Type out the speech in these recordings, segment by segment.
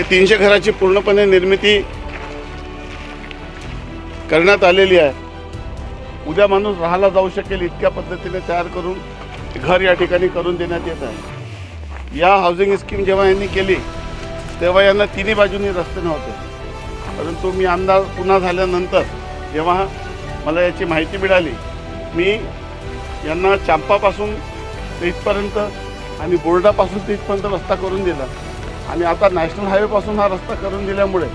हे तीनशे घराची पूर्णपणे निर्मिती करण्यात आलेली आहे. उद्या माणूस राहायला जाऊ शकेल इतक्या पद्धतीने तयार करून घर या ठिकाणी करून देण्यात येत आहे. या हाऊसिंग स्कीम जेव्हा यांनी केली तेव्हा यांना तिन्ही बाजूनी रस्ते नव्हते. परंतु मी आमदार पुन्हा झाल्यानंतर जेव्हा मला याची माहिती मिळाली मी यांना चांपापासून ते इथपर्यंत आणि बोर्डापासून ते इथपर्यंत रस्ता करून दिला. आणि आता नॅशनल हायवेपासून हा रस्ता करून दिल्यामुळे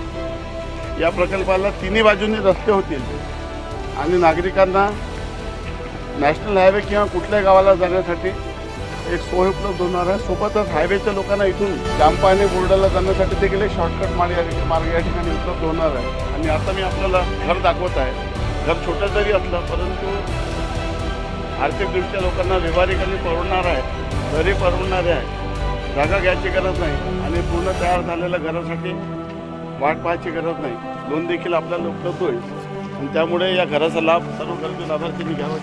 या प्रकल्पाला तिन्ही बाजूंनी रस्ते होतील. आणि नागरिकांना नॅशनल हायवे किंवा कुठल्याही गावाला जाण्यासाठी एक सोय उपलब्ध होणार आहे. सोबतच हायवेच्या लोकांना इथून जांपा आणि बोर्डाला जाण्यासाठी देखील एक शॉर्टकट मार्ग मार्ग या ठिकाणी उपलब्ध होणार आहे. आणि आता मी आपल्याला घर दाखवत आहे. घर छोटं जरी असलं परंतु आर्थिकदृष्ट्या लोकांना व्यवहारिक आणि परवडणार आहे. घरी परवडणारे आहे. जागा घ्यायची गरज नाही आणि पूर्ण तयार झालेल्या घरासाठी वाट पाहायची गरज नाही. लोन देखील आपल्याला उपलब्ध होईल. आणि त्यामुळे या घराचा लाभ सर्व गरजू लाभार्थींनी घ्यावा.